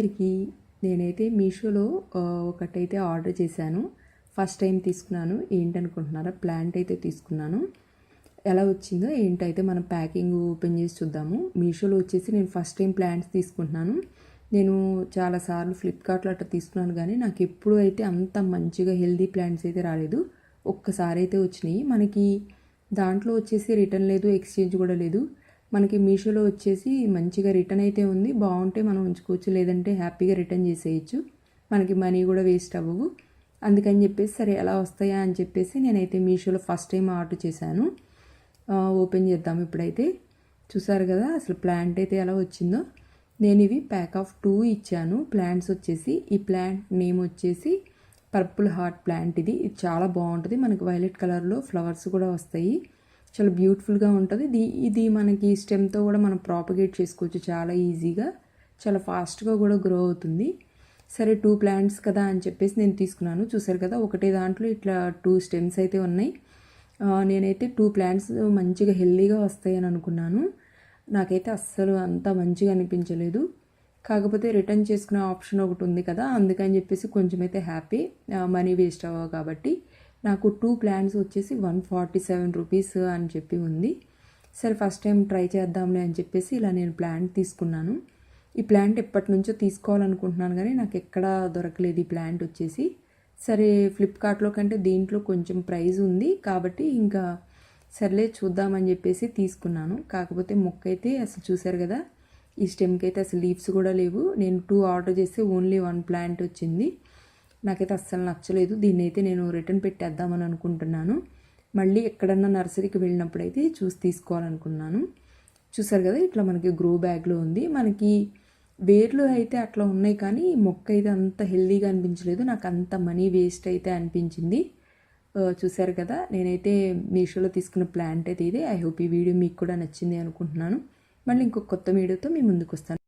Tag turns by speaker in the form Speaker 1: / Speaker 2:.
Speaker 1: అందరికీ నేనైతే మీషోలో ఒకటైతే ఆర్డర్ చేశాను. ఫస్ట్ టైం తీసుకున్నాను. ఏంటనుకుంటున్నారా? ప్లాంట్ అయితే తీసుకున్నాను. ఎలా వచ్చిందో ఏంటైతే మనం ప్యాకింగ్ ఓపెన్ చేసి చూద్దాము. మీషోలో వచ్చేసి నేను ఫస్ట్ టైం ప్లాంట్స్ తీసుకుంటున్నాను. నేను చాలాసార్లు ఫ్లిప్కార్ట్లో అట్లా తీసుకున్నాను కానీ నాకు ఎప్పుడు అయితే అంత మంచిగా హెల్దీ ప్లాంట్స్ అయితే రాలేదు. ఒక్కసారి అయితే వచ్చినాయి. మనకి దాంట్లో వచ్చేసి రిటర్న్ లేదు ఎక్స్చేంజ్ కూడా లేదు. మనకి మీషోలో వచ్చేసి మంచిగా రిటర్న్ అయితే ఉంది. బాగుంటే మనం ఉంచుకోవచ్చు లేదంటే హ్యాపీగా రిటర్న్ చేసేయచ్చు. మనకి మనీ కూడా వేస్ట్ అవ్వవు. అందుకని చెప్పేసి సరే ఎలా వస్తాయా అని చెప్పేసి నేనైతే మీషోలో ఫస్ట్ టైం ఆర్డర్ చేశాను. ఓపెన్ చేద్దాం ఇప్పుడైతే. చూసారు కదా అసలు ప్లాంట్ అయితే ఎలా వచ్చిందో. నేను ఇవి ప్యాక్ ఆఫ్ టూ ఇచ్చాను. ప్లాంట్స్ వచ్చేసి ఈ ప్లాంట్ నేమ్ వచ్చేసి పర్పుల్ హార్ట్ ప్లాంట్ ఇది. ఇది చాలా బాగుంటుంది. మనకి వైలెట్ కలర్లో ఫ్లవర్స్ కూడా వస్తాయి. చాలా బ్యూటిఫుల్గా ఉంటుంది. ఇది ఇది మనకి స్టెమ్తో కూడా మనం ప్రాపగేట్ చేసుకోవచ్చు చాలా ఈజీగా చాలా ఫాస్ట్గా కూడా గ్రో అవుతుంది. సరే టూ ప్లాంట్స్ కదా అని చెప్పేసి నేను తీసుకున్నాను. చూసారు కదా ఒకటే దాంట్లో ఇట్లా టూ స్టెమ్స్ అయితే ఉన్నాయి. నేనైతే టూ ప్లాంట్స్ మంచిగా హెల్దీగా వస్తాయని అనుకున్నాను. నాకైతే అస్సలు అంత మంచిగా అనిపించలేదు. కాకపోతే రిటర్న్ చేసుకునే ఆప్షన్ ఒకటి ఉంది కదా అందుకని చెప్పేసి కొంచెం అయితే హ్యాపీ మనీ వేస్ట్ అవ్వవు కాబట్టి నాకు టూ ప్లాంట్స్ వచ్చేసి వన్ ఫార్టీ సెవెన్ రూపీస్ అని చెప్పి ఉంది. సరే ఫస్ట్ టైం ట్రై చేద్దాంలే అని చెప్పేసి ఇలా నేను ప్లాంట్ తీసుకున్నాను. ఈ ప్లాంట్ ఎప్పటి నుంచో తీసుకోవాలనుకుంటున్నాను కానీ నాకు ఎక్కడా దొరకలేదు ఈ ప్లాంట్ వచ్చేసి. సరే ఫ్లిప్కార్ట్లో కంటే దీంట్లో కొంచెం ప్రైజ్ ఉంది కాబట్టి ఇంకా సర్లే చూద్దామని చెప్పేసి తీసుకున్నాను. కాకపోతే మొక్క అయితే అసలు చూశారు కదా ఈ స్టెమ్కి అయితే అసలు లీవ్స్ కూడా లేవు. నేను టూ ఆర్డర్ చేస్తే ఓన్లీ వన్ ప్లాంట్ వచ్చింది. నాకైతే అస్సలు నచ్చలేదు. దీన్ని అయితే నేను రిటర్న్ పెట్టేద్దామని అనుకుంటున్నాను. మళ్ళీ ఎక్కడన్నా నర్సరీకి వెళ్ళినప్పుడు అయితే చూసి తీసుకోవాలనుకున్నాను. చూసారు కదా ఇట్లా మనకి గ్రో బ్యాగ్లో ఉంది. మనకి వేర్లు అయితే అట్లా ఉన్నాయి కానీ మొక్క అయితే అంత హెల్దీగా అనిపించలేదు. నాకు అంత మనీ వేస్ట్ అయితే అనిపించింది. చూసారు కదా నేనైతే మీషోలో తీసుకున్న ప్లాంట్ అయితే ఇదే. ఐ హోప్ ఈ వీడియో మీకు కూడా నచ్చింది అనుకుంటున్నాను. మళ్ళీ ఇంకొక కొత్త వీడియోతో మీ ముందుకు వస్తాను.